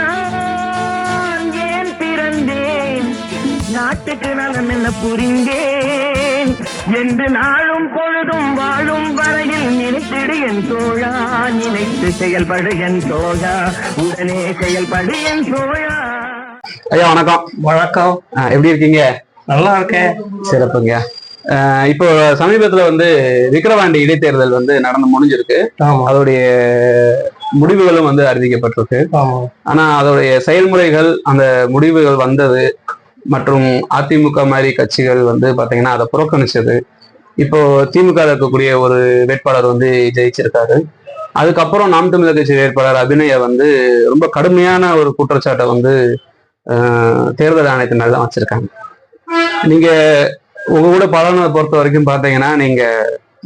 நான் ஏன் பிறந்தேன்? நாட்டுக்கு நலம் என்ன புரிந்தேன்? என்று நாளும் பொழுதும் வாழும் வரையில் நினைத்திடு என் தோழா நினைத்து செயல்படு என் தோழா உடனே செயல்படு என் தோழா. ஐயா வணக்கம். வணக்கம். எப்படி இருக்கீங்க? நல்லா இருக்கேன். சிறப்புங்க. இப்போ சமீபத்துல வந்து விக்கிரவாண்டி இடைத்தேர்தல் வந்து நடந்து முடிஞ்சிருக்கு. ஆமா. அதோடைய முடிவுகளும் வந்து அறிவிக்கப்பட்டிருக்கு. ஆனா அதோடைய செயல்முறைகள் அந்த முடிவுகள் வந்தது மற்றும் அதிமுக மாதிரி கட்சிகள் வந்து பாத்தீங்கன்னா அதை புறக்கணிச்சது. இப்போ திமுக இருக்கக்கூடிய ஒரு வேட்பாளர் வந்து ஜெயிச்சிருக்காரு. அதுக்கப்புறம் நாம் தமிழர் கட்சி வேட்பாளர் அபிநய வந்து ரொம்ப கடுமையான ஒரு குற்றச்சாட்டை வந்து தேர்தல் ஆணையத்தின் மேல தான் வச்சிருக்காங்க. நீங்க உங்க கூட பலனை பொறுத்த வரைக்கும் பாத்தீங்கன்னா நீங்க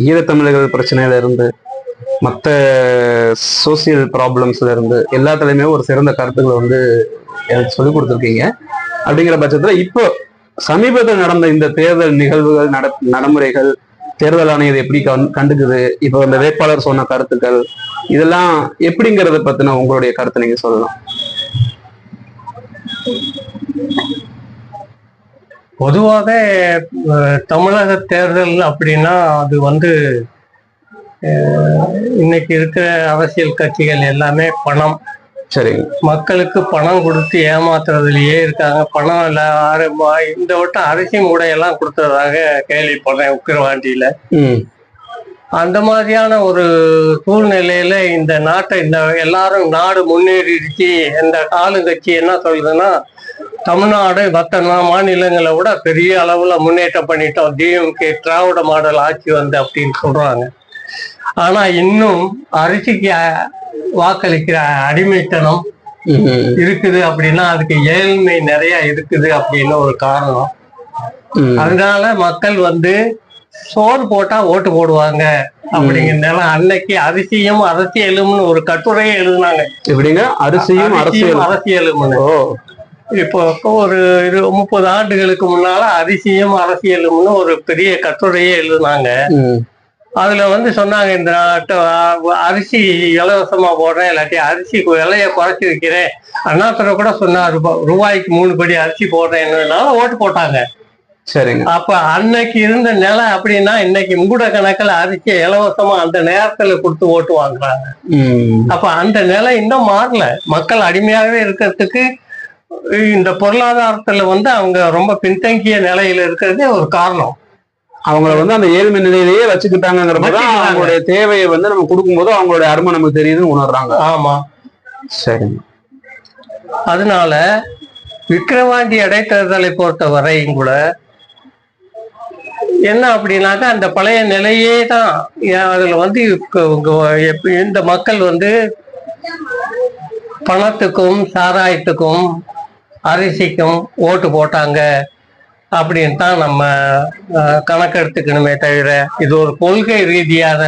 ஈழத்தமிழர்கள் பிரச்சனையில இருந்து மற்ற சோசியல் ப்ராப்ளம்ஸ்ல இருந்து எல்லாத்துலயுமே ஒரு சிறந்த கருத்துக்களை வந்து எனக்கு சொல்லி கொடுத்துருக்கீங்க. அப்படிங்கிற பட்சத்துல இப்போ சமீபத்தில் நடந்த இந்த தேர்தல் நிகழ்வுகள் நட நடைமுறைகள் தேர்தல் ஆணையம் எப்படி கண் கண்டுக்குது? இப்போ இந்த வேட்பாளர் சொன்ன கருத்துக்கள் இதெல்லாம் எப்படிங்கிறத பத்தின உங்களுடைய கருத்தை நீங்க சொல்லலாம். பொதுவாக தமிழக தேர்தல் அப்படின்னா அது வந்து இன்னைக்கு இருக்கிற அரசியல் கட்சிகள் எல்லாமே பணம். சரிங்க மக்களுக்கு பணம் கொடுத்து ஏமாத்துறதுலயே இருக்காங்க. பணம் இல்ல ஆறு- மா- இந்த வட்டம் அரிசி மூடையெல்லாம் கொடுத்ததாக கேள்விப்படுறேன் உக்கிரவாண்டியில. அந்த மாதிரியான ஒரு சூழ்நிலையில இந்த நாட்டை இந்த எல்லாரும் நாடு முன்னேறிடுச்சு. இந்த ஆளுங்கட்சி என்ன சொல்றதுன்னா தமிழ்நாடு மற்ற மாநிலங்களை விட பெரிய அளவுல முன்னேற்றம் பண்ணிட்டோம். டிஎம்கே திராவிட மாடல் ஆட்சி வந்து அப்படின்னு சொல்றாங்க. ஆனா இன்னும் அரிசிக்கு வாக்களிக்கிற அடிமைத்தனம் இருக்குது அப்படின்னா அதுக்கு ஏழ்மை நிறைய இருக்குது அப்படின்னு ஒரு காரணம். அதனால மக்கள் வந்து சோறு போட்டா ஓட்டு போடுவாங்க அப்படிங்கிறதுனால அன்னைக்கு அரிசியும் அரசியலும்னு ஒரு கட்டுரையை எழுதினாங்க. எப்படிங்க? அரிசியும் அரசியல் அரசியலும்னு இப்போ ஒரு இரு முப்பது ஆண்டுகளுக்கு முன்னால அரிசியும் அரசியலும்னு ஒரு பெரிய கட்டுரையே எழுதினாங்க. அதுல வந்து சொன்னாங்க இந்த அரிசி இலவசமா போடுறேன் இல்லாட்டி அரிசி விலைய குறைச்சி வைக்கிறேன். அண்ணாத்துறை கூட சொன்னார் ரூபா- ரூபாய்க்கு மூணு படி அரிசி போடுறேன்னால ஓட்டு போட்டாங்க. சரிங்க. அப்ப அன்னைக்கு இருந்த நிலை அப்படின்னா இன்னைக்கு மூட கணக்கில் அரிசி இலவசமா அந்த நேரத்துல கொடுத்து ஓட்டு வாங்குறாங்க. அப்ப அந்த நிலை இன்னும் மாறல. மக்கள் அடிமையாகவே இருக்கிறதுக்கு இந்த பொருளாதாரத்துல வந்து அவங்க ரொம்ப பின்தங்கிய நிலையில இருக்கிறதே ஒரு காரணம். அவங்கள வந்து அந்த ஏழ்மை நிலையிலேயே வச்சுக்கிட்டாங்கிறப்பதான் வச்சுக்கிட்டாங்க. அவங்களுடைய தேவையை வந்து நம்ம கொடுக்கும்போது அவங்களுடைய அருமை நமக்கு தெரியுதுன்னு உணர்றாங்க. ஆமா. சரிங்க. அதனால விக்கிரவாண்டி இடைத்தேர்தலை பொறுத்த வரையும் கூட என்ன அப்படின்னாக்கா அந்த பழைய நிலையே தான். அதுல வந்து இந்த மக்கள் வந்து பணத்துக்கும் சாராயத்துக்கும் அரிசிக்கும் ஓட்டு போட்டாங்க. அப்படின்னு தான் நம்ம கணக்கெடுத்துக்கணுமே தவிர இது ஒரு கொள்கை ரீதியான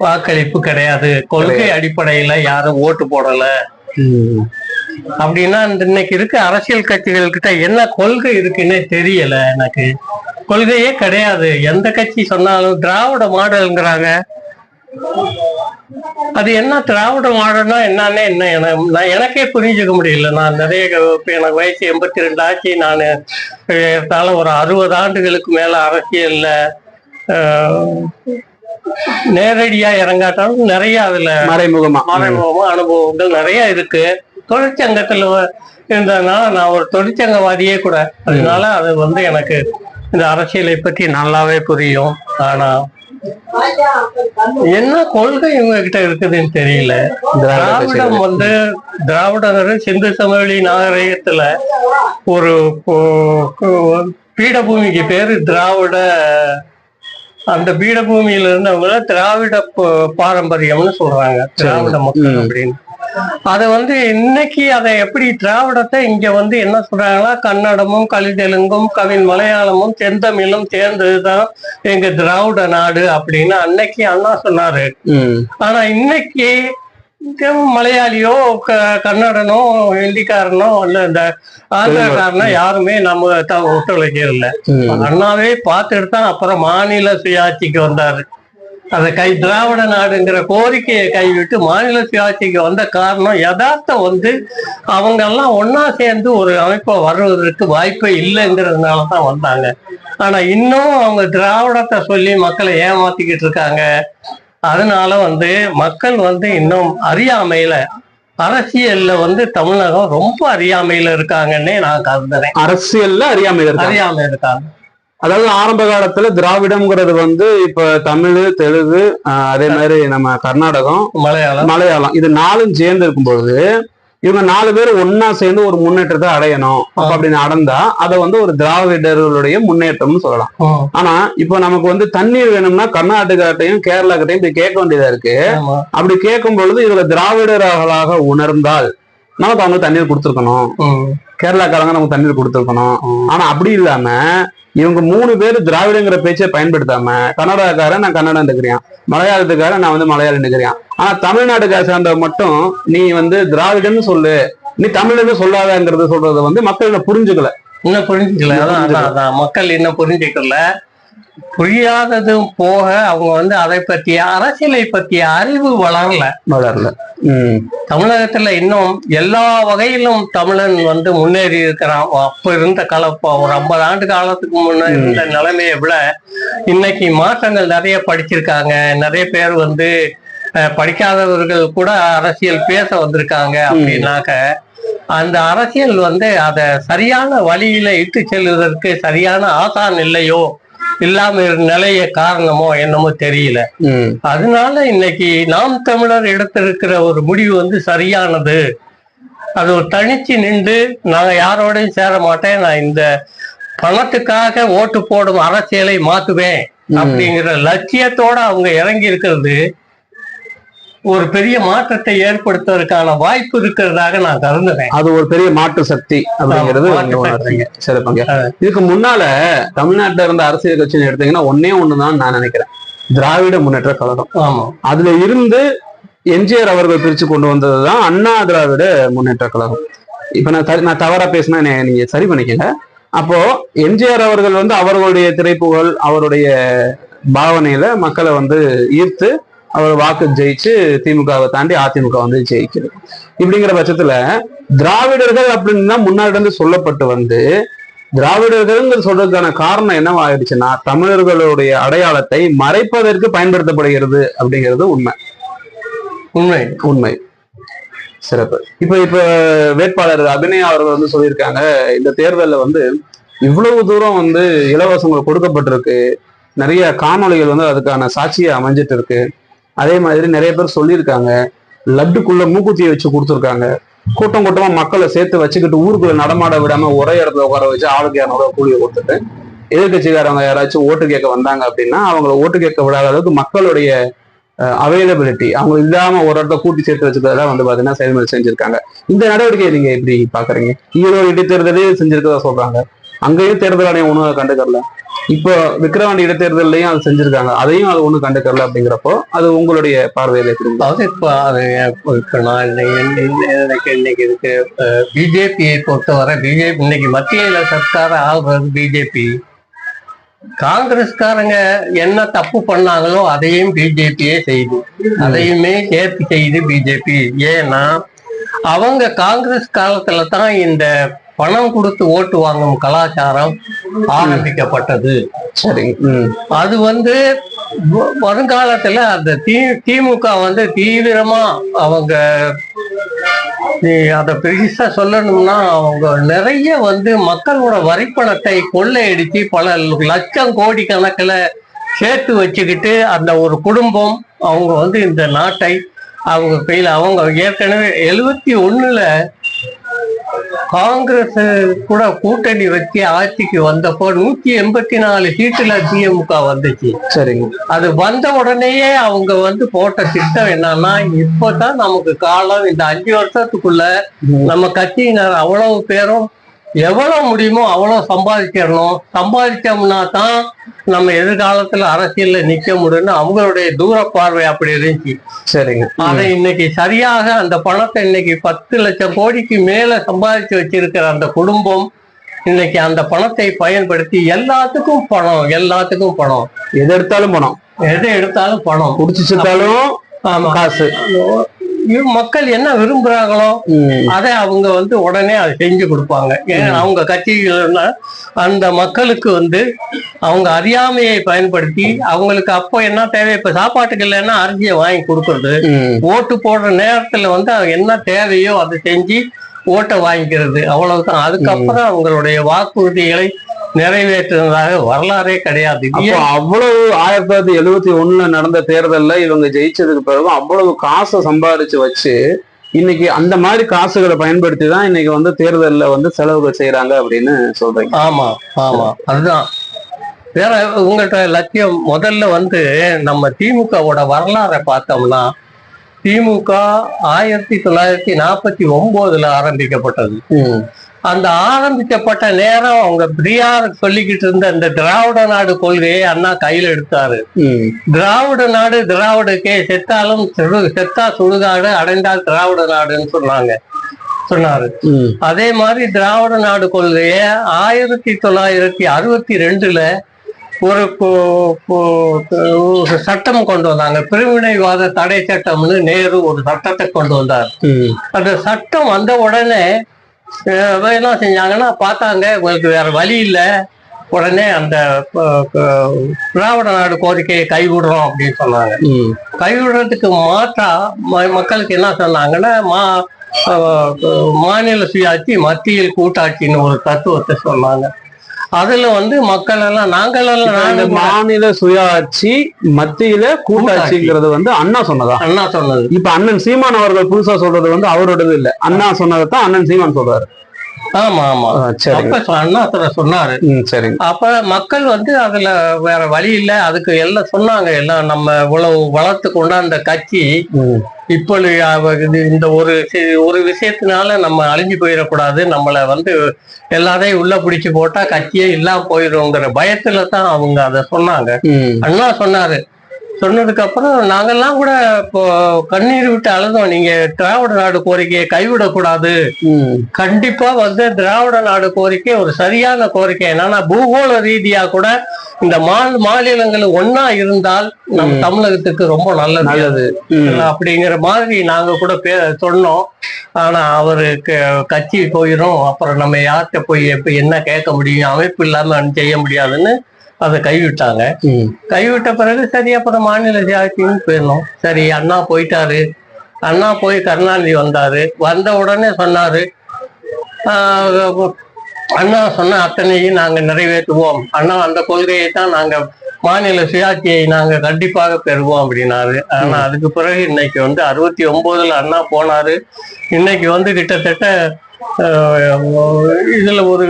வாக்களிப்பு கிடையாது. கொள்கை அடிப்படையில யாரும் ஓட்டு போடல. அப்படின்னா இன்னைக்கு இருக்க அரசியல் கட்சிகள் கிட்ட என்ன கொள்கை இருக்குன்னே தெரியல எனக்கு. கொள்கையே கிடையாது. எந்த கட்சி சொன்னாலும் திராவிட மாடல்ங்கிறாங்க. அது என்ன திராவிட மாடல்னா என்னன்னே என்ன என- நான் எனக்கே புரிஞ்சுக்க முடியல. நான் நிறைய இப்ப எனக்கு வயசு எண்பத்தி ரெண்டு ஆச்சு. நான் ஏறத்தாழ ஒரு அறுபது ஆண்டுகளுக்கு மேல அரசியல்ல நேரடியா இறங்காட்டாலும் நிறைய அதுல மறைமுகமா. மறைமுகமா அனுபவங்கள் நிறைய இருக்கு. தொழிற்சங்கத்துல இருந்ததுனால நான் ஒரு தொழிற்சங்கவாதியே கூட. அதனால அது வந்து எனக்கு இந்த அரசியலை பத்தி நல்லாவே புரியும். ஆனா என்ன கொள்கை இவங்க கிட்ட இருக்குதுன்னு தெரியல திராவிட திராவிடம். வந்து திராவிடர் சிந்து சமவெளி நாகரிகத்துல ஒரு பீடபூமிக்கு பேரு திராவிட அந்த பீடபூமியில இருந்தவங்கள திராவிட பாரம்பரியம்னு சொல்றாங்க திராவிட மக்கள். அப்படின்னு அதை வந்து இன்னைக்கு அதை எப்படி திராவிடத்தை இங்க வந்து என்ன சொல்றாங்கன்னா கன்னடமும் கலிதெலுங்கும் கவின் மலையாளமும் செந்தமிழும் சேர்ந்ததுதான் எங்க திராவிட நாடு அப்படின்னு அன்னைக்கு அண்ணா சொன்னாரு. ஆனா இன்னைக்கு மலையாளியோ க- கன்னடனோ ஹிந்திக்காரனோ இல்ல இந்த ஆந்திரக்காரனோ யாருமே நம்ம ஒத்துழைக்கிறது இல்ல. அண்ணாவே பார்த்துட்டு தான் அப்புறம் மாநில சுயாட்சிக்கு வந்தாரு. அதை கை திராவிட நாடுங்கிற கோரிக்கையை கைவிட்டு மாநில சுயாட்சிக்கு வந்த காரணம் யதார்த்தம் வந்து அவங்க எல்லாம் ஒன்னா சேர்ந்து ஒரு அமைப்பை வர்றதற்கு வாய்ப்பே இல்லைங்கிறதுனால தான் வந்தாங்க. ஆனா இன்னும் அவங்க திராவிடத்தை சொல்லி மக்களை ஏமாத்திக்கிட்டு இருக்காங்க. அதனால வந்து மக்கள் வந்து இன்னும் அறியாமையில அரசியல்ல வந்து தமிழகம் ரொம்ப அறியாமையில இருக்காங்கன்னே நான் கருதுறேன். அரசியல்ல அறியாமை இருக்காங்க. அறியாமை இருக்காங்க. அதாவது ஆரம்ப காலத்துல திராவிடம்ங்கிறது வந்து இப்ப தமிழ் தெலுங்கு அதே மாதிரி நம்ம கர்நாடகம் மலையாளம். மலையாளம் இது நாலும் சேர்ந்து இருக்கும்பொழுது இவங்க நாலு பேர் ஒன்னா சேர்ந்து ஒரு முன்னேற்றத்தை அடையணும். அப்ப அப்படி அடைந்தா அதை வந்து ஒரு திராவிடர்களுடைய முன்னேற்றம்னு சொல்லலாம். ஆனா இப்போ நமக்கு வந்து தண்ணீர் வேணும்னா கர்நாடகாட்டையும் கேரளாக்கிட்டையும் இப்படி கேட்க வேண்டியதா இருக்கு. அப்படி கேட்கும் பொழுது இவங்க திராவிடர்களாக உணர்ந்தால் நமக்கு அவங்க தண்ணீர் கொடுத்துருக்கணும். கேரளாக்காரங்க நமக்கு தண்ணீர் கொடுத்துருக்கணும். ஆனா அப்படி இல்லாம இவங்க மூணு பேர் திராவிடங்கிற பேச்சை பயன்படுத்தாம கன்னடக்காரன் நான் கன்னடம் இருக்கிறேன் மலையாளத்துக்காரன் நான் வந்து மலையாளம் இருக்கிறேன் ஆனா தமிழ்நாட்டுக்கார சேர்ந்தவ மட்டும் நீ வந்து திராவிடன்னு சொல்லு. நீ தமிழன்னு சொல்லாதங்கிறது சொல்றது வந்து மக்கள் புரிஞ்சுக்கல. இன்னும் புரிஞ்சுக்கல. அதான். மக்கள் இன்னும் புரிஞ்சுக்கல. புரியாததும் போக அவங்க வந்து அதை பற்றிய அரசியலை பற்றிய அறிவு வளரல. வளரல. தமிழகத்துல இன்னும் எல்லா வகையிலும் தமிழன் வந்து முன்னேறி இருக்கிறான். அப்ப இருந்த கால ஒரு ஐம்பது ஆண்டு காலத்துக்கு முன்ன இருந்த நிலைமையை விட இன்னைக்கு மாற்றங்கள் நிறைய படிச்சிருக்காங்க. நிறைய பேர் வந்து படிக்காதவர்கள் கூட அரசியல் பேச வந்திருக்காங்க அப்படின்னாக்க அந்த அரசியல் வந்து அதை சரியான வழியில இட்டு செல்வதற்கு சரியான ஆசான் இல்லையோ இல்லாம நிலைய காரணமோ என்னமோ தெரியல. அதனால இன்னைக்கு நாம் தமிழர் எடுத்திருக்கிற ஒரு முடிவு வந்து சரியானது. அது ஒரு தனிச்சு நின்று நான் யாரோடையும் சேர மாட்டேன். நான் இந்த பணத்துக்காக ஓட்டு போடும் அரசியலை மாத்துவேன் அப்படிங்கிற லட்சியத்தோட அவங்க இறங்கி இருக்கிறது. ஒரு பெரிய மாற்றத்தை ஏற்படுத்துவதற்கான வாய்ப்பு இருக்கிறதாக நான் கருதுறேன். அது ஒரு பெரிய மாற்று சக்தி அப்படிங்கிறது. சிறப்புங்க. இதுக்கு முன்னால தமிழ்நாட்டுல இருந்த அரசியல் கட்சின்னு எடுத்தீங்கன்னா ஒன்னே ஒண்ணுதான் நான் நினைக்கிறேன். திராவிட முன்னேற்ற கழகம். ஆமா. அதுல இருந்து எம்ஜிஆர் அவர்கள் பிரிச்சு கொண்டு வந்ததுதான் அண்ணா திராவிட முன்னேற்ற கழகம். இப்ப நான் நான் தவறா பேசினா நீங்க சரி பண்ணிக்கங்க. அப்போ எம்ஜிஆர் அவர்கள் வந்து அவர்களுடைய திரைப்புகழ் அவருடைய பாவனையில மக்களை வந்து ஈர்த்து அவர் வாக்கு ஜெயிச்சு திமுகவை தாண்டி அதிமுக வந்து ஜெயிக்குது. இப்படிங்கிற பட்சத்துல திராவிடர்கள் அப்படின்னு தான் முன்னாடி இருந்து சொல்லப்பட்டு வந்து திராவிடர்கள் சொல்றதுக்கான காரணம் என்னவா ஆயிடுச்சுன்னா தமிழர்களுடைய அடையாளத்தை மறைப்பதற்கு பயன்படுத்தப்படுகிறது அப்படிங்கிறது உண்மை. உண்மை. உண்மை. சிறப்பு. இப்ப இப்ப வேட்பாளர் அபிநயா அவர்கள் வந்து சொல்லியிருக்காங்க இந்த தேர்தல்ல வந்து இவ்வளவு தூரம் வந்து இலவசங்கள் கொடுக்கப்பட்டிருக்கு. நிறைய காணொளிகள் வந்து அதுக்கான சாட்சியா அமைஞ்சிட்டு இருக்கு. அதே மாதிரி நிறைய பேர் சொல்லியிருக்காங்க. லட்டுக்குள்ள மூக்குத்தியை வச்சு கொடுத்துருக்காங்க. கூட்டம் கூட்டமா மக்களை சேர்த்து வச்சுக்கிட்டு ஊருக்குள்ள நடமாட விடாம ஒரே இடத்துல உட்கார வச்சு ஆளுக்கு இரநூறுவா கூலியை கொடுத்துட்டு எதிர்கட்சிக்காரவங்க யாராச்சும் ஓட்டு கேட்க வந்தாங்க அப்படின்னா அவங்கள ஓட்டு கேட்க விடாத அளவுக்கு மக்களுடைய அவைலபிலிட்டி அவங்க இல்லாம ஒரு இடத்த கூட்டி சேர்த்து வச்சுக்கிறதெல்லாம் வந்து பாத்தீங்கன்னா செயல்முறை செஞ்சிருக்காங்க. இந்த நடவடிக்கையை நீங்க எப்படி பாக்குறீங்க? ஈரோடு இடைத்தேர்தலே செஞ்சிருக்கதா சொல்றாங்க. அங்கேயும் தேர்தல் ஆணையம் ஒண்ணும் கண்டுக்கல இப்போ விக்கிரவாண்டி இடைத்தேர்தலையும் அது செஞ்சிருக்காங்க. அதையும் அது ஒண்ணும் கண்டுக்கல அப்படிங்கிறப்போ அது உங்களுடைய பார்வையில எப்படி இருக்கு? இப்போ அது இன்னைக்கு இன்னைக்கு- எனக்கு இன்னைக்கு இருக்கு பிஜேபியை பொறுத்தவரை பிஜேபி இன்னைக்கு மத்தியில சர்க்கார ஆள்றது பிஜேபி. காங்கிரஸ்காரங்க என்ன தப்பு பண்ணாங்களோ அதையும் பிஜேபியே செய்யுது அதையுமே சேர்த்து செய்யுது பிஜேபி. ஏன்னா அவங்க காங்கிரஸ் காலத்துல தான் இந்த பணம் கொடுத்து ஓட்டு வாங்கும் கலாச்சாரம் ஆரம்பிக்கப்பட்டது. ம். அது வந்து வருங்காலத்துல அந்த தி திமுக வந்து தீவிரமா அவங்க நீ அதை பெருசா சொல்லணும்னா அவங்க நிறைய வந்து மக்களோட வரிப்பணத்தை கொள்ளையடிச்சு பல லட்சம் கோடி கணக்குல சேர்த்து வச்சுக்கிட்டு அந்த ஒரு குடும்பம் அவங்க வந்து இந்த நாட்டை அவங்க கையில அவங்க ஏற்கனவே எழுவத்தி ஒண்ணுல காங்கிரஸ் கூட கூட்டணி வச்சு ஆட்சிக்கு வந்தப்போ நூத்தி எண்பத்தி நாலு சீட்டுல திமுக வந்துச்சு. சரிங்க. அது வந்த உடனேயே அவங்க வந்து போட்ட திட்டம் என்னன்னா இப்பதான் நமக்கு காலம் இந்த அஞ்சு வருஷத்துக்குள்ள நம்ம கட்சியினர் அவ்வளவு பேரும் எவ்வளவு முடியுமோ அவ்வளவு சம்பாதிச்சிடணும். சம்பாதிச்சோம்னா தான் நம்ம எதிர்காலத்துல அரசியல்ல நிக்க முடியும்னு அவங்களுடைய தூர பார்வை அப்படி இருந்துச்சு. சரிங்க. அதை இன்னைக்கு சரியாக அந்த பணத்தை இன்னைக்கு பத்து லட்சம் கோடிக்கு மேல சம்பாதிச்சு வச்சிருக்கிற அந்த குடும்பம் இன்னைக்கு அந்த பணத்தை பயன்படுத்தி எல்லாத்துக்கும் பணம் எல்லாத்துக்கும் பணம். எது எடுத்தாலும் பணம். எதை எடுத்தாலும் பணம். குடிச்சு காசு. மக்கள் என்ன விரும்புறாங்களோ. அதை அவங்க வந்து உடனே அதை செஞ்சு கொடுப்பாங்க. ஏன்னா அவங்க கட்சிகள்னா அந்த மக்களுக்கு வந்து அவங்க அறியாமையை பயன்படுத்தி அவங்களுக்கு அப்போ என்ன தேவை? இப்ப சாப்பாட்டுக்கு இல்லைன்னா அரிசியை வாங்கி கொடுக்கறது. ஓட்டு போடுற நேரத்துல வந்து என்ன தேவையோ அதை செஞ்சு ஓட்டை வாங்கிக்கிறது. அவ்வளவுதான். அதுக்கப்புறம் அவங்களுடைய வாக்குறுதிகளை நிறைவேற்றுனதாக வரலாறே கிடையாது. அவ்வளவு ஆயிரத்தி தொள்ளாயிரத்தி எழுவத்தி ஒண்ணுல நடந்த தேர்தல்ல இவங்க ஜெயிச்சதுக்கு பிறகு அவ்வளவு காசை சம்பாதிச்சு வச்சு இன்னைக்கு அந்த மாதிரி காசுகளை பயன்படுத்தி தான் இன்னைக்கு வந்து தேர்தல்ல வந்து செலவுகள் செய்யறாங்க அப்படின்னு சொல்றீங்க. ஆமா ஆமா. அதுதான். வேற உங்கள்கிட்ட லட்சியம் முதல்ல வந்து நம்ம திமுகவோட வரலாறை பார்த்தோம்னா திமுக ஆயிரத்தி தொள்ளாயிரத்தி நாற்பத்தி ஒன்பதுல ஆரம்பிக்கப்பட்டது. அந்த ஆரம்பிக்கப்பட்ட நேரம் அவங்க பெரியார் சொல்லிக்கிட்டு இருந்த இந்த திராவிட நாடு கொள்கையை அண்ணா கையில எடுத்தாரு. திராவிட நாடு திராவிடக்கே செத்தாலும் செத்தா சுடுகாடு அடைந்தால் திராவிட நாடுன்னு சொன்னாங்க சொன்னாரு. அதே மாதிரி திராவிட நாடு கொள்கைய ஆயிரத்தி தொள்ளாயிரத்தி அறுபத்தி ரெண்டுல ஒரு சட்டம் கொண்டு வந்தாங்க பிரிவினைவாத தடை சட்டம்னு நேரு ஒரு சட்டத்தை கொண்டு வந்தார். அந்த சட்டம் வந்த உடனே என்ன செஞ்சாங்கன்னா பார்த்தாங்க. உங்களுக்கு வேற வழி இல்லை. உடனே அந்த திராவிட நாடு கோரிக்கையை கைவிடுறோம் அப்படின்னு சொன்னாங்க. கைவிடுறதுக்கு மாற்றா மக்களுக்கு என்ன சொன்னாங்கன்னா மா மாநில சுயாட்சி மத்தியில் கூட்டாட்சின்னு ஒரு தத்துவத்தை சொன்னாங்க. அதுல வந்து மக்கள் எல்லாம் நாங்கள் மாநில சுயாட்சி மத்தியில கூட்டாட்சிங்கிறது வந்து அண்ணா சொன்னதா? அண்ணா சொன்னது. இப்ப அண்ணன் சீமான் அவர்கள் புதுசா சொல்றது வந்து அவரோடது இல்ல. அண்ணா சொன்னதைத்தான் அண்ணன் சீமான் சொல்றாரு. ஆமா ஆமா. அப்ப அண்ணா சொன்னாரு. சரிங்க அப்ப மக்கள் வந்து அதுல வேற வழி இல்ல. அதுக்கு எல்லாம் சொன்னாங்க. எல்லாம் நம்ம இவ்வளவு வளர்த்து கொண்டாந்த கட்சி. இப்பொழுது இந்த ஒரு ஒரு விஷயத்தினால நம்ம அழிஞ்சு போயிடக்கூடாது. நம்மள வந்து எல்லாரையும் உள்ள பிடிச்சு போட்டா கட்சியே இல்லாம போயிடுங்கிற பயத்துல தான் அவங்க அதை சொன்னாங்க. அண்ணா சொன்னாரு சொன்னதுக்கு அப்புறம் நாங்கெல்லாம் கூட இப்போ கண்ணீர் விட்டு அழுதோம். நீங்க திராவிட நாடு கோரிக்கையை கைவிடக்கூடாது. கண்டிப்பா வந்து திராவிட நாடு கோரிக்கை ஒரு சரியான கோரிக்கை. என்னன்னா பூகோள ரீதியா கூட இந்த மா- மாநிலங்கள் ஒன்னா இருந்தால் நம்ம. தமிழகத்துக்கு ரொம்ப நல்லது. நல்லது. அப்படிங்கிற மாதிரி நாங்க கூட பே சொன்னோம். ஆனா அவருக்கு கட்சி போயிடும் அப்புறம் நம்ம யார்கிட்ட போய் என்ன கேட்க முடியும்? அமைப்பு இல்லாம செய்ய முடியாதுன்னு அதை கைவிட்டாங்க. கைவிட்ட பிறகு சரி அப்புறம் மாநில ஜாதின்னு போயிருந்தோம் சரி அண்ணா போயிட்டாரு. அண்ணா போய் கருணாநிதி வந்தாரு. வந்த உடனே சொன்னாரு அண்ணா சொன்ன அத்தனையும் நாங்க நிறைவேற்றுவோம். அண்ணா அந்த கொள்கையை தான் நாங்க மாநில சுயாட்சியை நாங்க கண்டிப்பாக பெறுவோம் அப்படின்னாரு. ஆனா அதுக்கு பிறகு இன்னைக்கு வந்து அறுபத்தி ஒன்பதுல அண்ணா போனாரு. இன்னைக்கு வந்து கிட்டத்தட்ட இதுல ஒரு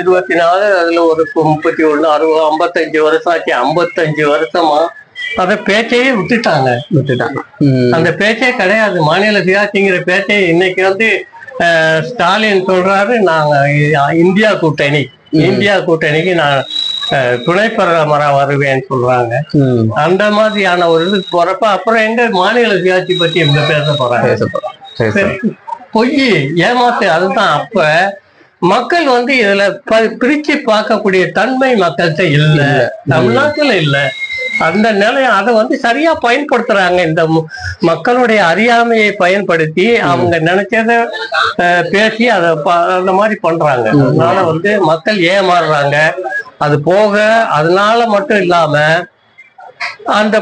இருபத்தி நாலு அதுல ஒரு முப்பத்தி ஒண்ணு அறுபது ஐம்பத்தஞ்சு வருஷம் ஆச்சு. ஐம்பத்தஞ்சு வருஷமா அதை பேச்சையே விட்டுட்டாங்க. விட்டுட்டாங்க. அந்த பேச்சே கிடையாது. மாநில சுயாட்சிங்கிற பேச்சே இன்னைக்கு வந்து ஸ்டாலின் சொல்றாரு நாங்க இந்தியா கூட்டணி. இந்தியா கூட்டணிக்கு நான் துணை பிரதமரா வருவேன்னு சொல்றாங்க. அந்த மாதிரியான ஒரு இதுக்கு போறப்ப அப்புறம் எங்க மாநில சுயாட்சி பத்தி இவங்க பேச போறாங்க. பொய் ஏமாத்து அதுதான். அப்ப மக்கள் வந்து இதுல பிரிச்சு பார்க்கக்கூடிய தன்மை மக்கள்கிட்ட இல்ல. தமிழ்நாட்டுல இல்ல. அந்த நிலைய அதை வந்து சரியா பயன்படுத்துறாங்க. இந்த மக்களுடைய அறியாமையை பயன்படுத்தி அவங்க நினைச்சத பேசி அதை அந்த மாதிரி பண்றாங்க. அதனால வந்து மக்கள் ஏமாறுறாங்க. அது போக அதனால மட்டும் இல்லாம அந்த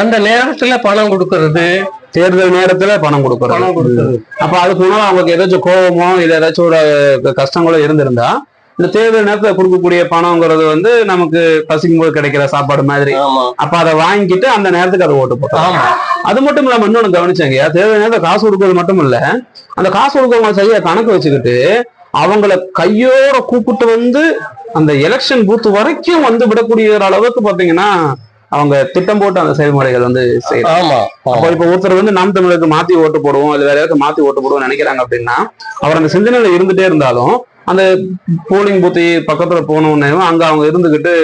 அந்த நேரத்துல பணம் கொடுக்கறது தேர்தல் நேரத்துல பணம் கொடுக்கறது. பணம் கொடுக்கறது. அப்ப அதுக்கு முன்னால அவங்களுக்கு ஏதாச்சும் கோபமோ இல்ல ஏதாச்சும் ஒரு கஷ்டங்களோ இருந்திருந்தா இந்த தேர்தல் நேரத்துல கொடுக்கக்கூடிய பணம்ங்கிறது வந்து நமக்கு பசிக்கும் போது கிடைக்கிற சாப்பாடு மாதிரி. அப்ப அதை வாங்கிட்டு அந்த நேரத்துக்கு அதை ஓட்டு போட்டோம். அது மட்டும் இல்லாம இன்னொன்னு கவனிச்சாங்க தேர்தல் நேரத்துல காசு கொடுக்கறது மட்டும் இல்ல அந்த காசு கொடுக்கறவங்க சரியா கணக்கு வச்சுக்கிட்டு அவங்கள கையோட கூப்பிட்டு வந்து அந்த எலெக்ஷன் பூத் வரைக்கும் வந்து விடக்கூடிய அளவுக்கு பாத்தீங்கன்னா அவங்க திட்டம் போட்டு அந்த செயல்முறைகள் வந்து செய்யறாங்க. அப்போ இப்ப ஒருத்தர் வந்து நாம் தமிழருக்கு மாத்தி ஓட்டு போடுவோம் இல்ல வேற யாருக்கு மாத்தி ஓட்டு போடுவோம் நினைக்கிறாங்க அப்படின்னா அவர் அந்த சிந்தனையில இருந்துட்டே இருந்தாலும் அந்த போலிங் பூத்தி பக்கத்துல போனோடனே அங்க அவங்க இருந்துகிட்டு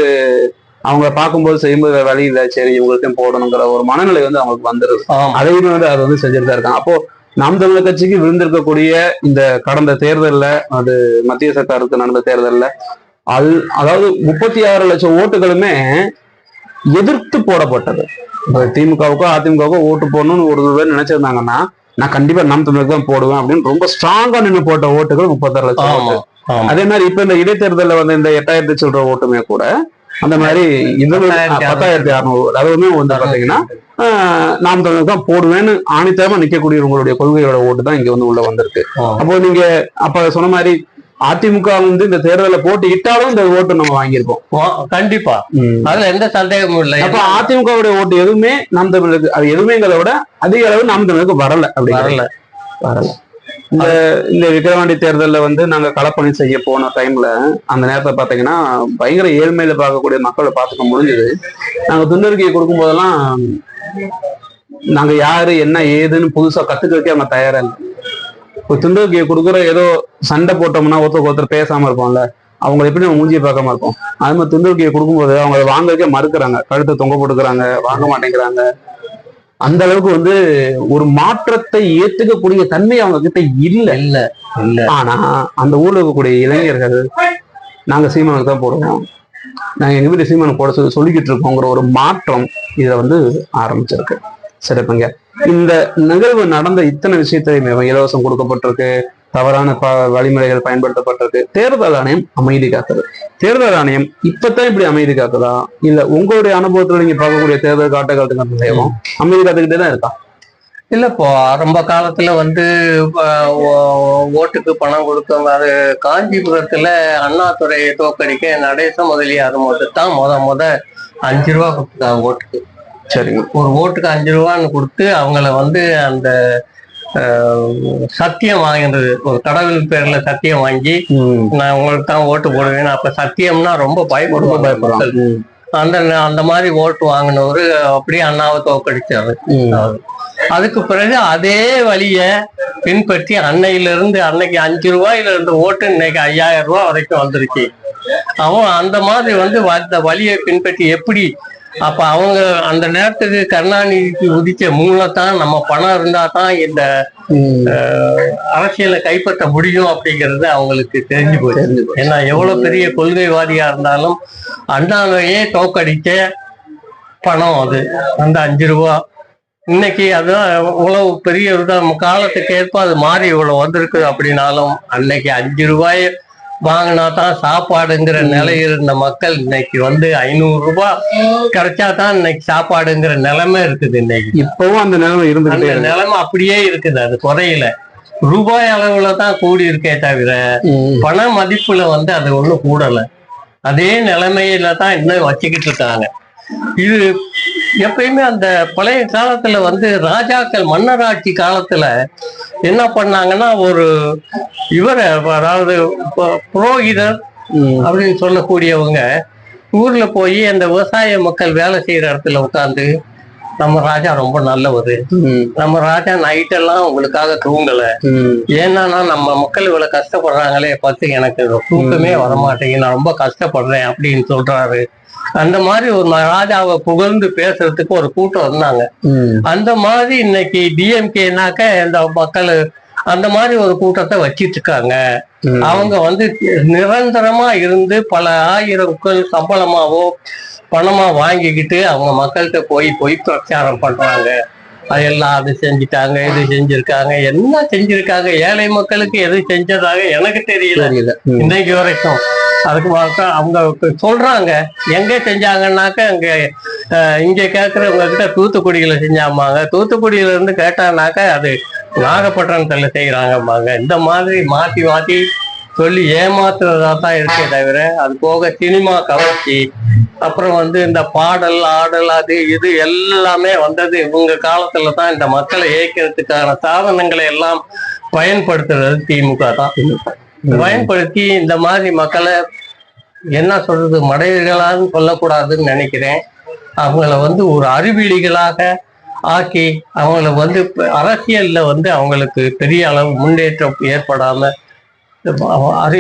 அவங்க பார்க்கும்போது செய்யும்போது வழி இல்லை சரி இவங்கள்ட்டையும் போடணுங்கிற ஒரு மனநிலை வந்து அவங்களுக்கு வந்துருது. அதையுமே வந்து அதை வந்து செஞ்சுட்டு தான் இருக்காங்க. அப்போ நாம் தமிழர் கட்சிக்கு விழுந்திருக்கக்கூடிய இந்த கடந்த தேர்தல்ல அது மத்திய சர்க்காருக்கு நடந்த தேர்தல்ல அது அதாவது முப்பத்தி ஆறு லட்சம் ஓட்டுகளுமே எதிர்த்து போடப்பட்டது திமுகவுக்கோ அதிமுகவுக்கோ ஓட்டு போடணும்னு ஒரு பேர் நினைச்சிருந்தாங்கன்னா நான் கண்டிப்பா நாம் தமிழுக்கு தான் போடுவேன் அப்படின்னு ரொம்ப ஸ்ட்ராங்கா நின்று போட்ட ஓட்டுகள் முப்பத்தாறு லட்சம் ஓட்டு. அதே மாதிரி இப்ப இந்த இடைத்தேர்தல்ல வந்து இந்த எட்டாயிரத்தி சில்லற ஓட்டுமே கூட அந்த மாதிரி இது பத்தாயிரத்தி அறுநூறு அதுவுமே வந்து பாத்தீங்கன்னா நாம் தான் போடுவேன்னு ஆணித்தரமா நிக்கக்கூடிய உங்களுடைய கொள்கையோட ஓட்டு தான் இங்க வந்து உள்ள வந்திருக்கு. அப்போ நீங்க அப்ப சொன்ன மாதிரி அதிமுக வந்து இந்த தேர்தல்ல போட்டு இட்டாலும் இந்த ஓட்டு நம்ம வாங்கியிருப்போம் வா- கண்டிப்பா. அதுல எந்த சந்தேகமும் இல்லை. அப்ப அதிமுகவுடைய ஓட்டு எதுவுமே நாம் தமிழுக்கு அது எதுவுமேங்கிறத விட அதிக அளவு நாம் தமிழுக்கு வரல அப்படி வரல. வரல. இந்த இந்த விக்கிரவாண்டி தேர்தல்ல வந்து நாங்க களப்பணி செய்ய போன டைம்ல அந்த நேரத்தை பாத்தீங்கன்னா பயங்கர ஏழ்மையில பார்க்கக்கூடிய மக்களை பார்த்துக்க முடிஞ்சது. நாங்க துண்டறிக்கையை கொடுக்கும் போதெல்லாம் நாங்க யாரு என்ன ஏதுன்னு புதுசா கத்துக்கிறதுக்கே அவங்க தயாரா இல்லை. இப்போ துண்டறிக்கையை கொடுக்குற ஏதோ சண்டை போட்டோம்னா ஒருத்தருக்கு ஒருத்தர் பேசாம இருப்போம்ல அவங்க எப்படி நம்ம மூஞ்சியை பார்க்காம இருப்போம்? அது மாதிரி துண்டறிக்கையை கொடுக்கும்போது அவங்க அதை வாங்குறதுக்கே மறுக்கிறாங்க. கழுத்தை தொங்க போட்டுக்கிறாங்க வாங்க மாட்டேங்கிறாங்க. அந்த அளவுக்கு வந்து ஒரு மாற்றத்தை ஏத்துக்கக்கூடிய தன்மை அவங்க கிட்ட இல்ல. இல்ல இல்ல. ஆனா அந்த ஊர்ல இருக்கக்கூடிய இளைஞர்கள் நாங்க சீமானுக்கு தான் போடுவோம். நாங்க எங்க வீட்டு சீமானு போட சொல்லி சொல்லிக்கிட்டு இருக்கோங்கிற ஒரு மாற்றம் இதுல வந்து ஆரம்பிச்சிருக்கு. சிறப்புங்க. இந்த நிகழ்வு நடந்த இத்தனை விஷயத்தையுமே இலவசம் கொடுக்கப்பட்டிருக்கு. தவறான ப வழிமுறைகள் பயன்படுத்தப்பட்டிருக்கு. தேர்தல் ஆணையம் அமைதி காத்தது. தேர்தல் ஆணையம் இப்பதான் இப்படி அமைதி காத்ததா? இல்ல உங்களுடைய அனுபவத்துல நீங்க பார்க்கக்கூடிய தேர்தல் காட்டகாலத்துக்கு நிலையமும் அமைதி காத்துக்கிட்டே தான் இருக்கா? இல்லப்போ ஆரம்ப காலத்துல வந்து ஓட்டுக்கு பணம் கொடுத்தவங்க அது காஞ்சிபுரத்துல அண்ணாதுறையை தோக்கடிக்க நடேச முதலியார் மட்டும் தான் முத முத அஞ்சு ரூபா கொடுத்தாங்க ஓட்டுக்கு. சரிங்க ஒரு ஓட்டுக்கு அஞ்சு ரூபான்னு கொடுத்து அவங்கள வந்து அந்த சத்தியம் வாங்கினது ஒரு கடவுள் பேர்ல சத்தியம் வாங்கி. நான் உங்களுக்கு தான் ஓட்டு போடுவேன் அப்ப சத்தியம்னா ரொம்ப பயப்படுவாங்க மக்கள். ம். அந்த அந்த மாதிரி ஓட்டு வாங்கினவரு அப்படியே அண்ணாவை தோக்கடிச்சாரு. அதுக்கு பிறகு அதே வழிய பின்பற்றி அன்னையில இருந்து அன்னைக்கு அஞ்சு ரூபாயில இருந்த ஓட்டு இன்னைக்கு ஐயாயிரம் ரூபாய் வரைக்கும் வந்துருச்சு அவன் அந்த மாதிரி வந்து அந்த வழியை பின்பற்றி எப்படி அப்ப அவங்க அந்த நேரத்துக்கு கருணாநிதிக்கு உதிச்ச மூலத்தான் நம்ம பணம் இருந்தா தான் இந்த. அரசியலை கைப்பற்ற முடியும் அப்படிங்கிறது அவங்களுக்கு தெரிஞ்சு போச்சு. ஏன்னா எவ்வளவு பெரிய கொள்கைவாதியா இருந்தாலும் அண்ணாவையே தோக்கடிச்ச பணம் அது அந்த அஞ்சு ரூபா இன்னைக்கு அதுதான் இவ்வளவு பெரிய காலத்துக்கு ஏற்ப அது மாறி இவ்வளவு வந்திருக்கு அப்படின்னாலும் அன்னைக்கு அஞ்சு ரூபாய் வாங்கினா தான் சாப்பாடுங்கிற நிலையில் இருந்த மக்கள் இன்னைக்கு வந்து ஐநூறு ரூபாய் கிடைச்சா தான் இன்னைக்கு சாப்பாடுங்கிற நிலைமை இருக்குது இன்னைக்கு. இப்பவும் அந்த நிலைமை அந்த இருக்கு. நிலைமை அப்படியே இருக்குது அது குறையல. ரூபாய் அளவுல தான் கூடி இருக்கே தவிர. பண மதிப்புல வந்து அது ஒண்ணும் கூடல. அதே நிலைமையில தான் இன்னும் வச்சுக்கிட்டு இருக்காங்க. இது எப்பயுமே அந்த பழைய காலத்துல வந்து ராஜாக்கள் மன்னராட்சி காலத்துல என்ன பண்ணாங்கன்னா ஒரு இவரை அதாவது புரோகிதர். அப்படின்னு சொல்லக்கூடியவங்க ஊர்ல போய் அந்த விவசாய மக்கள் வேலை செய்யற இடத்துல உட்காந்து நம்ம ராஜா ரொம்ப நல்லவர். நம்ம ராஜா நைட் எல்லாம் உங்களுக்காக தூங்கல. ஏன்னா நம்ம மக்கள் இவ்வளவு கஷ்டப்படுறாங்களே பார்த்து எனக்கு தூக்கமே வரமாட்டேங்குது நான் ரொம்ப கஷ்டப்படுறேன் அப்படின்னு சொல்றாரு அந்த மாதிரி ஒரு ராஜாவை புகழ்ந்து பேசுறதுக்கு ஒரு கூட்டம் இருந்தாங்க. அந்த மாதிரி இன்னைக்கு டிஎம்கேனாக்க இந்த மக்கள் அந்த மாதிரி ஒரு கூட்டத்தை வச்சிட்டு இருக்காங்க. அவங்க வந்து நிரந்தரமா இருந்து பல ஆயிரங்கள் சம்பளமாவோ பணமா வாங்கிக்கிட்டு அவங்க மக்கள்கிட்ட போய் பொய் பிரச்சாரம் பண்றாங்க அதெல்லாம் அது செஞ்சுட்டாங்க இது செஞ்சிருக்காங்க என்ன செஞ்சிருக்காங்க ஏழை மக்களுக்கு எது செஞ்சதாக எனக்கு தெரியல. இன்னைக்கு வரைக்கும் அதுக்கு அவங்க சொல்றாங்க. எங்க செஞ்சாங்கன்னாக்க அங்க அஹ், இங்க கேட்கறவங்க கிட்ட தூத்துக்குடியில செஞ்சாமாங்க தூத்துக்குடியில இருந்து கேட்டானாக்க அது நாகப்பட்டினத்துல செய்யறாங்கம்பாங்க இந்த மாதிரி மாத்தி மாத்தி சொல்லி ஏமாத்துறதா தான் இருக்கே தவிர அது போக சினிமா கவர்ச்சி அப்புறம் வந்து இந்த பாடல் ஆடல் அது இது எல்லாமே வந்தது இவங்க காலத்துல தான். இந்த மக்களை இயக்கிறதுக்கான சாதனங்களை எல்லாம் பயன்படுத்துறது திமுக தான். பயன்படுத்தி இந்த மாதிரி மக்களை என்ன சொல்றது மடையர்களான்னு சொல்லக்கூடாதுன்னு நினைக்கிறேன். அவங்கள வந்து ஒரு அறிவிலிகளாக ஆக்கி அவங்கள வந்து அரசியல்ல வந்து அவங்களுக்கு பெரிய அளவு முன்னேற்றம் ஏற்படாம அறி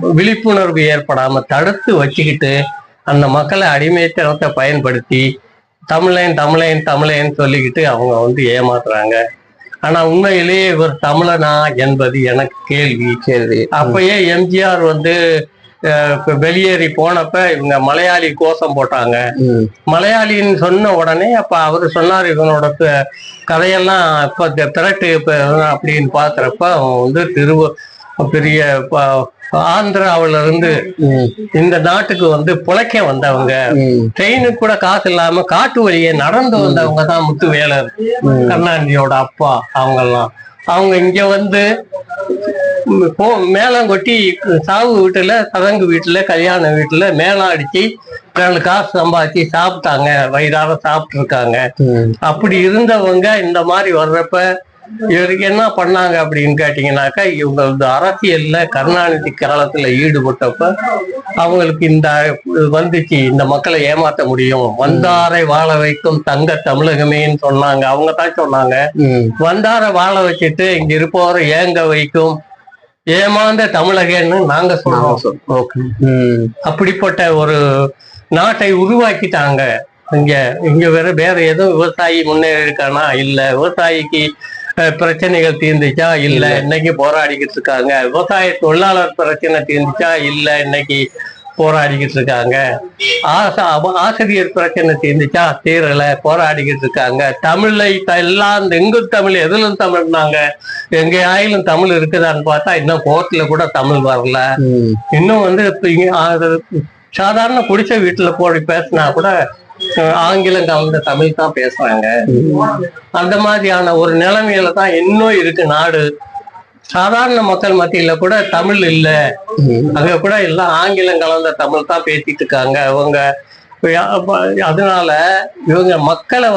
விழிப்புணர்வு ஏற்படாம தடுத்து வச்சுக்கிட்டு அந்த மக்களை அடிமைத்தனத்தை பயன்படுத்தி தமிழன் தமிழன் தமிழன் சொல்லிக்கிட்டு அவங்க வந்து ஏமாத்துறாங்க. ஆனா உண்மையிலேயே இவர் தமிழனா என்பது எனக்கு கேள்வி. கேள்வி. அப்பயே எம்ஜிஆர் வந்து வெளியேறி போனப்ப இவங்க மலையாளி கோஷம் போட்டாங்க. மலையாளின்னு சொன்ன உடனே அப்ப அவரு சொன்னார் இவனோட கதையெல்லாம் இப்ப திரட்டு இப்ப அப்படின்னு பாக்குறப்ப வந்து திருவ பெரிய ப- ஆந்திராவுல இருந்து ம், இந்த நாட்டுக்கு வந்து புழைக்க வந்தவங்க. ட்ரெயினுக்கு கூட காசு இல்லாம காட்டு வழியே நடந்து வந்தவங்க தான் முத்துவேலர் கருணாநிதியோட அப்பா அவங்கெல்லாம். அவங்க இங்க வந்து மேளம் கொட்டி சாவு வீட்டுல சதங்கு வீட்டுல கல்யாண வீட்டுல மேளம் அடிச்சு ரெண்டு காசு சம்பாதிச்சு சாப்பிட்டாங்க. வயிறார சாப்பிட்டு இருக்காங்க அப்படி இருந்தவங்க இந்த மாதிரி வர்றப்ப இவருக்கு என்ன பண்ணாங்க அப்படின்னு கேட்டீங்கன்னாக்கா இவங்க இந்த அரசியல்ல கருணாநிதி காலத்துல ஈடுபட்டப்ப அவங்களுக்கு இந்த வந்துச்சு இந்த மக்களை ஏமாத்த முடியும். வந்தாரை வாழ வைக்கும் தங்க தமிழகமேன்னு சொன்னாங்க. அவங்க தான் சொன்னாங்க. வந்தாரை வாழ வச்சுட்டு இங்க இருப்பவரை ஏங்க வைக்கும்? ஏமாந்த தமிழகன்னு நாங்க சொல்றோம். அப்படிப்பட்ட ஒரு நாட்டை உருவாக்கிட்டாங்க. இங்க இங்க வேற வேற எதுவும் விவசாயி முன்னேறி இருக்கானா இல்ல விவசாயிக்கு பிரச்சனைகள் தீர்ந்துச்சா? இல்ல இன்னைக்கு போராடிக்கிட்டு இருக்காங்க விவசாய தொழிலாளர் பிரச்சனை தீர்ந்துச்சா? இல்ல இன்னைக்கு போராடிக்கிட்டு இருக்காங்க ஆசிரியர் பிரச்சனை தீர்ந்துச்சா? தீரல போராடிக்கிட்டு இருக்காங்க தமிழை எல்லாம் எங்கும் தமிழ் எதிலும் தமிழ்னாங்க. எங்க ஆயிலும் தமிழ் இருக்குதான்னு பார்த்தா இன்னும் கோர்ட்ல கூட தமிழ் வரல. இன்னும் வந்து சாதாரண குடிசை வீட்டுல போய் பேசினா கூட ஆங்கிலம் கலந்த தமிழ் தான் பேசுறாங்க அந்த மாதிரியான ஒரு நிலைமையில தான் இன்னும் இருக்கு நாடு. சாதாரண மக்கள் மத்தியில கூட தமிழ் இல்ல. அங்க கூட எல்லாம் ஆங்கிலம் கலந்த தமிழ் தான் பேசிட்டு இருக்காங்க. அவங்க அதனால இவங்க மக்களை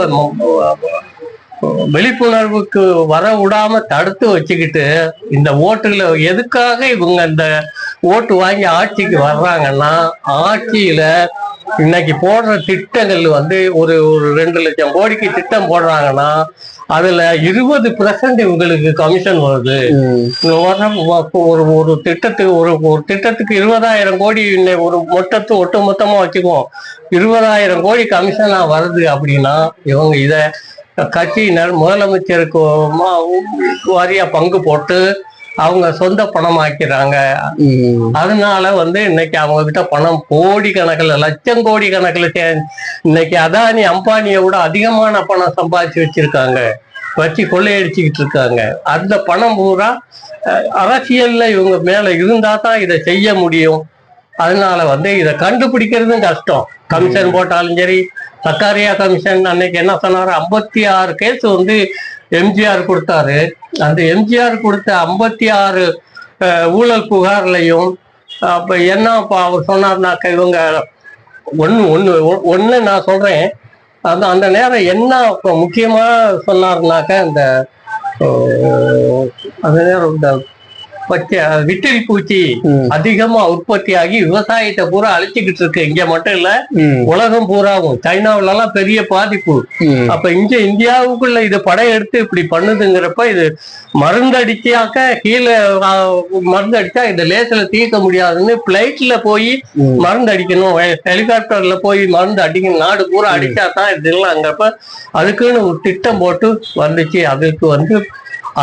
விழிப்புணர்வுக்கு வர விடாம தடுத்து வச்சுக்கிட்டு இந்த ஓட்டுல எதுக்காக இவங்க இந்த ஓட்டு வாங்கி ஆட்சிக்கு வர்றாங்கன்னா ஆட்சியில இன்னைக்கு போடுற திட்டங்கள் வந்து ஒரு ஒரு ரெண்டு லட்சம் கோடிக்கு திட்டம் போடுறாங்கன்னா அதுல இருபது பெர்சன்ட் இவங்களுக்கு கமிஷன் வருது. ஒரு ஒரு திட்டத்துக்கு ஒரு ஒரு திட்டத்துக்கு இருபதாயிரம் கோடி இன்னை ஒரு மொத்தத்து ஒட்டு மொத்தமா வச்சுக்குவோம். இருபதாயிரம் கோடி கமிஷனா வருது அப்படின்னா இவங்க இத கட்சியினர் முதலமைச்சருக்கு வாரியா பங்கு போட்டு அவங்க சொந்த பணமாக்கிறாங்க. ம், அதனால வந்து இன்னைக்கு அவங்க கிட்ட பணம் கோடி கணக்குல லட்சம் கோடி கணக்குல இன்னைக்கு அதானி அம்பானியை விட அதிகமான பணம் சம்பாதிச்சு வச்சிருக்காங்க. வச்சு கொள்ளையடிச்சுக்கிட்டு இருக்காங்க. அந்த பணம் பூரா அரசியல்ல இவங்க மேல இருந்தா தான் இதை செய்ய முடியும். அதனால வந்து இதை கண்டுபிடிக்கிறதும் கஷ்டம். கமிஷன் போட்டாலும் சரி சக்காரியா கமிஷன் அன்னைக்கு என்ன சொன்னாரு? ஐம்பத்தி ஆறு கேஸ் வந்து எம்ஜிஆர் கொடுத்தாரு. அந்த எம்ஜிஆர் கொடுத்த ஐம்பத்தி ஆறு ஊழல் புகார்லையும் அப்ப என்ன இப்ப அவர் சொன்னார்னாக்க இவங்க ஒன்று ஒன்று ஒன்று நான் சொல்றேன். அந்த அந்த நேரம் என்ன இப்ப முக்கியமாக சொன்னார்னாக்க இந்த அந்த நேரம் இந்த விட்டில் பூச்சி அதிகமா உற்பத்தி ஆகி விவசாயத்தை பூரா அழிச்சுக்கிட்டு இருக்கு. இங்க மட்டும் இல்ல உலகம் பூராவும். சைனாவுல எல்லாம் பெரிய பாதிப்பு. அப்ப இங்க இந்தியாவுக்குள்ள இது படையெடுத்து இப்படி பண்ணுதுங்கிறப்ப இது மருந்தடிச்சாக்க கீழே மருந்து அடிச்சா இந்த லேசில தீர்க்க முடியாதுன்னு பிளைட்ல போய் மருந்து அடிக்கணும் ஹெலிகாப்டர்ல போய் மருந்து அடிக்கணும் நாடு பூரா அடிச்சா தான் இதெல்லாம்ங்கிறப்ப அதுக்குன்னு ஒரு திட்டம் போட்டு வந்துச்சு. அதுக்கு வந்து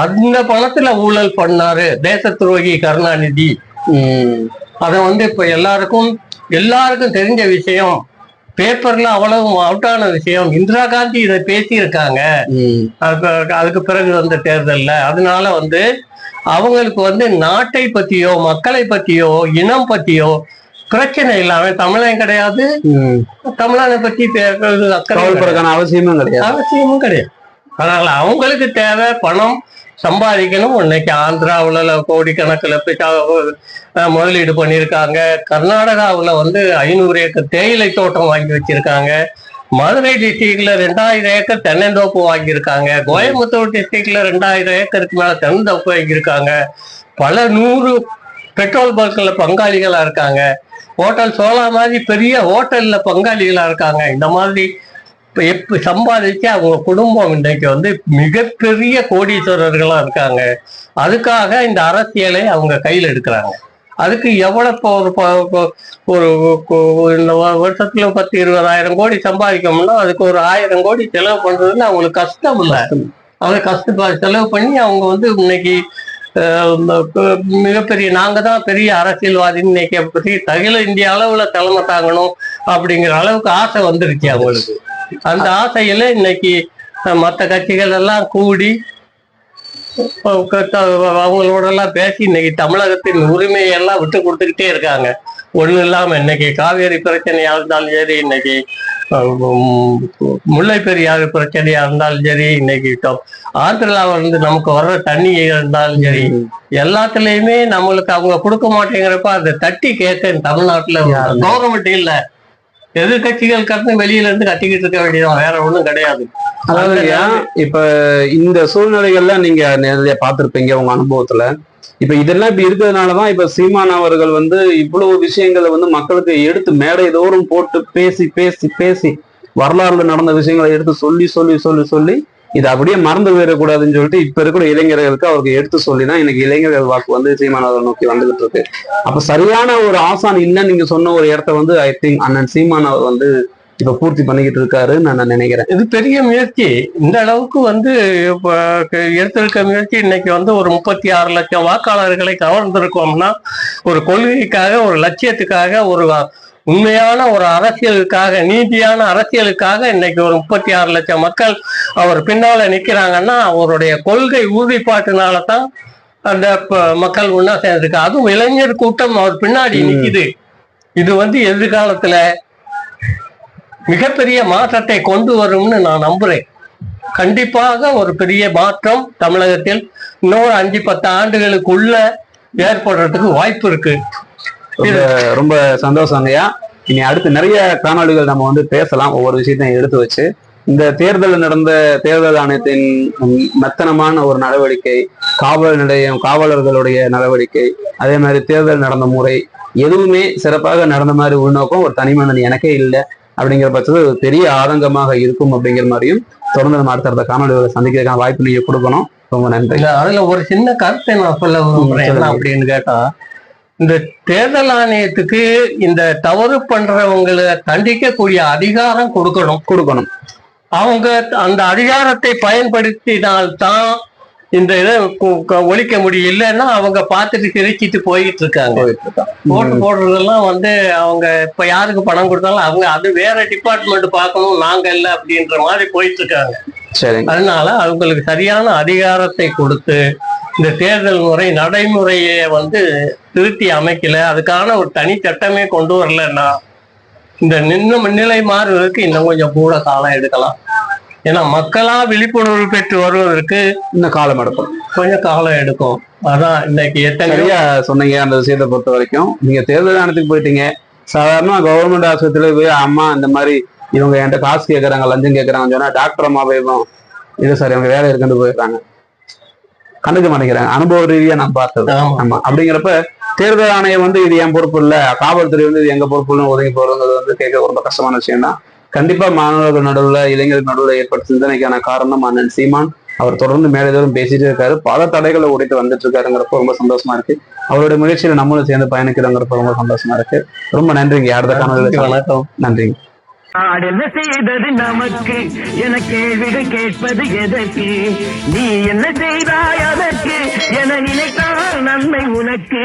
அந்த பணத்துல ஊழல் பண்ணாரு. தேச துரோகி கருணாநிதி அதை வந்து இப்ப எல்லாருக்கும் எல்லாருக்கும் தெரிஞ்ச விஷயம். பேப்பர்ல அவ்வளவு அவுட்டான விஷயம். இந்திரா காந்தி இதை பேசியிருக்காங்க. அதுக்கு பிறகு வந்த தேர்தல்ல. அதனால வந்து அவங்களுக்கு வந்து நாட்டை பத்தியோ மக்களை பத்தியோ இனம் பத்தியோ பிரச்சனை இல்லாம தமிழன் கிடையாது. தமிழனை பத்தி அவசியமும் கிடையாது. அவசியமும் கிடையாது. அதனால அவங்களுக்கு தேவை பணம். சம்பாதிக்கணும். இன்னைக்கு ஆந்திராவில் கோடிக்கணக்கில் முதலீடு பண்ணியிருக்காங்க. கர்நாடகாவில் வந்து ஐநூறு ஏக்கர் தேயிலை தோட்டம் வாங்கி வச்சிருக்காங்க. மதுரை டிஸ்ட்ரிக்ட்ல ரெண்டாயிரம் ஏக்கர் தென்னந்தோப்பு வாங்கியிருக்காங்க. கோயம்புத்தூர் டிஸ்ட்ரிக்ட்ல ரெண்டாயிரம் ஏக்கருக்கு மேல தென்னந்தோப்பு வாங்கியிருக்காங்க. பல நூறு பெட்ரோல் பங்க்ல பங்காளிகளா இருக்காங்க. ஹோட்டல் சோலா மாதிரி பெரிய ஹோட்டல்ல பங்காளிகளா இருக்காங்க. இந்த மாதிரி எப்ப சம்பாதிச்சு அவங்க குடும்பம் இன்றைக்கு வந்து மிகப்பெரிய கோடீஸ்வரர்களா இருக்காங்க. அதுக்காக இந்த அரசியலை அவங்க கையில் எடுக்கிறாங்க. அதுக்கு எவ்வளவு ஒரு இந்த வருஷத்துல பத்து இருபதாயிரம் கோடி சம்பாதிக்கணும்னா அதுக்கு ஒரு ஆயிரம் கோடி செலவு பண்றதுன்னு அவங்களுக்கு கஷ்டம் இல்லை. அவங்க கஷ்டப்பா செலவு பண்ணி அவங்க வந்து இன்னைக்கு மிகப்பெரிய நாங்க தான் பெரிய அரசியல்வாதி இன்னைக்கு பற்றி அகில இந்திய அளவுல தலைமை தாங்கணும் அப்படிங்கிற அளவுக்கு ஆசை வந்துருச்சு அவங்களுக்கு. அந்த ஆசையில இன்னைக்கு மத்த கட்சிகள் எல்லாம் கூடி அவங்களோட எல்லாம் பேசி இன்னைக்கு தமிழகத்தின் உரிமையை எல்லாம் விட்டு கொடுத்துக்கிட்டே இருக்காங்க. ஒண்ணும் இல்லாம இன்னைக்கு காவேரி பிரச்சனையா இருந்தாலும் சரி இன்னைக்கு முல்லை பெரியாறு பிரச்சனையா இருந்தாலும் சரி இன்னைக்கு ஆந்திரால இருந்து நமக்கு வர்ற தண்ணி இருந்தாலும் சரி எல்லாத்துலயுமே நம்மளுக்கு அவங்க கொடுக்க மாட்டேங்கிறப்ப அதை தட்டி கேட்க தமிழ்நாட்டுல. கவர்மெண்ட் இல்ல. எதிர்கட்சிகள் கட்டு வெளியில இருந்து கட்டிக்கிட்டு இருக்க வேண்டியதான் வேற ஒண்ணும் கிடையாது. அதாவது இப்ப இந்த சூழ்நிலைகள்ல நீங்க நிறைய பார்த்திருப்பீங்க உங்க அனுபவத்துல. இப்ப இதெல்லாம் இப்ப இருக்கிறதுனாலதான் இப்ப சீமான் அவர்கள் வந்து இவ்வளவு விஷயங்களை வந்து மக்களுக்கு எடுத்து மேடை தோறும் போட்டு பேசி பேசி பேசி வரலாறுல நடந்த விஷயங்களை எடுத்து சொல்லி சொல்லி சொல்லி சொல்லி இது அப்படியே மறந்து போயிடக்கூடாதுன்னு சொல்லிட்டு இப்ப இருக்கிற இளைஞர்களுக்கு அவருக்கு எடுத்து சொல்லி தான் இன்னைக்கு இளைஞர்கள் வாக்கு வந்து சீமானவரை நோக்கி வந்துகிட்டு இருக்கு. அப்ப சரியான ஒரு ஆசான் இல்லைன்னு நீங்க சொன்ன ஒரு இடத்த வந்து ஐ திங்க் அண்ணன் சீமான் அவர் வந்து இப்ப பூர்த்தி பண்ணிக்கிட்டு இருக்காருன்னு நான் நினைக்கிறேன். இது பெரிய முயற்சி. இந்த அளவுக்கு வந்து எடுத்திருக்க முயற்சி இன்னைக்கு வந்து ஒரு முப்பத்தி ஆறு லட்சம் வாக்காளர்களை கவர்ந்திருக்கோம்னா ஒரு கொள்கைக்காக ஒரு லட்சியத்துக்காக ஒரு உண்மையான ஒரு அரசியலுக்காக நீதியான அரசியலுக்காக இன்னைக்கு ஒரு முப்பத்தி ஆறு லட்சம் மக்கள் அவர் பின்னால நிக்கிறாங்கன்னா அவருடைய கொள்கை உறுதிப்பாட்டினால தான் அந்த மக்கள் ஒண்ணா சேர்ந்திருக்கு. அதுவும் இளைஞர் கூட்டம் அவர் பின்னாடி. நிக்குது. இது வந்து எதிர்காலத்துல மிகப்பெரிய மாற்றத்தை கொண்டு வரும்னு நான் நம்புறேன். கண்டிப்பாக ஒரு பெரிய மாற்றம் தமிழகத்தில் இன்னொரு அஞ்சு பத்து ஆண்டுகளுக்குள்ள ஏற்படுறதுக்கு வாய்ப்பு இருக்கு. ரொம்ப சந்தோஷம் ஐயா. இனி அடுத்து நிறைய காணொளிகள் நம்ம வந்து பேசலாம். ஒவ்வொரு விஷயத்தையும் எடுத்து வச்சு. இந்த தேர்தல் நடந்த தேர்தல் ஆணையத்தின் மெத்தனமான ஒரு நடவடிக்கை காவல் நிலையம் காவலர்களுடைய நடவடிக்கை அதே மாதிரி தேர்தல் நடந்த முறை எதுவுமே சிறப்பாக நடந்த மாதிரி உள்நோக்கம் ஒரு தனிமனிதன் எனக்கே இல்லை அப்படிங்கிற பட்சத்தில் ஒரு பெரிய ஆதங்கமாக இருக்கும் அப்படிங்கிற மாதிரியும் தொடர்ந்து நம்ம அடுத்தடுத்த காணொலிகளை சந்திக்கிறதுக்கான வாய்ப்பு நீங்க கொடுக்கணும். ரொம்ப நன்றி. அதுல ஒரு சின்ன கருத்தை நான் சொல்ல விரும்புறேன். அப்படின்னு கேட்டா இந்த தேர்தல் ஆணையத்துக்கு இந்த தவறு பண்றவங்களை தண்டிக்கக்கூடிய அதிகாரம் கொடுக்கணும் கொடுக்கணும். அவங்க அந்த அதிகாரத்தை பயன்படுத்தினால்தான் இந்த இதை ஒழிக்க முடியும் இல்லைன்னா அவங்க பார்த்துட்டு சிரிச்சிட்டு போயிட்டு இருக்காங்க. ஓட்டு போடுறதெல்லாம் வந்து அவங்க இப்ப யாருக்கு பணம் கொடுத்தாலும் அவங்க அது வேற டிபார்ட்மெண்ட் பார்க்கணும் நாங்க இல்ல அப்படின்ற மாதிரி போயிட்டு இருக்காங்க சரிங்க. அதனால அவங்களுக்கு சரியான அதிகாரத்தை கொடுத்து இந்த தேர்தல் முறை நடைமுறையை வந்து திருத்தி அமைக்கல. அதுக்கான ஒரு தனி சட்டமே கொண்டு வரலன்னா இந்த நின்ன நிலை மாறுவதற்கு இன்னும் கொஞ்சம் கூட காலம் எடுக்கலாம். ஏன்னா மக்களா விழிப்புணர்வு பெற்று வருவதற்கு இன்னும் காலம் எடுக்கும். கொஞ்சம் காலம் எடுக்கும். அதான் இன்னைக்கு எத்தனையோ சொன்னீங்க அந்த விஷயத்தை பொறுத்த வரைக்கும். நீங்க தேர்தல் ஆணையத்துக்கு போயிட்டீங்க. சாதாரணமா கவர்மெண்ட் ஆஸ்பத்திரியில போய் அம்மா இந்த மாதிரி இவங்க என்கிட்ட காசு கேட்கறாங்க லஞ்சம் கேட்கறாங்கன்னு சொன்னா டாக்டர் அம்மா போய்வோம் இது சார் இவங்க வேலை இருக்குன்னு போயிடுறாங்க. கண்டுக்க மாட்டேங்கிறாங்க. அனுபவ ரீதியா நான் பார்த்தது. ஆமா. ஆமா. அப்படிங்கிறப்ப தேர்தல் ஆணையம் வந்து இது என் பொறுப்பு இல்ல. காவல்துறை வந்து இது எங்க பொறுப்புன்னு ஒதுங்கி போறதுங்கிறது வந்து கேட்க ரொம்ப கஷ்டமான விஷயம் தான் கண்டிப்பா மாணவர்கள் நடுவுல இளைஞர்கள் நடுவுல ஏற்பட்ட சிந்தனைக்கான காரணம் அண்ணன் சீமான். அவர் தொடர்ந்து மேலதோறும் பேசிட்டு இருக்காரு. பல தடைகளை உடைத்து வந்துட்டு இருக்காருங்கிறப்ப ரொம்ப சந்தோஷமா இருக்கு. அவருடைய முயற்சியில நம்மளும் சேர்ந்து பயணிக்கிறோங்கிறப்ப ரொம்ப சந்தோஷமா இருக்கு. ரொம்ப நன்றிங்க அடுத்த காணொலியில் வணக்கம். நன்றிங்க ஆடென்ன செய்தது நமக்கு என கேள்விகள் கேட்பது எதற்கு? நீ என்ன செய்தாய் அதற்கு? என நினைத்தால் நன்மை உனக்கு.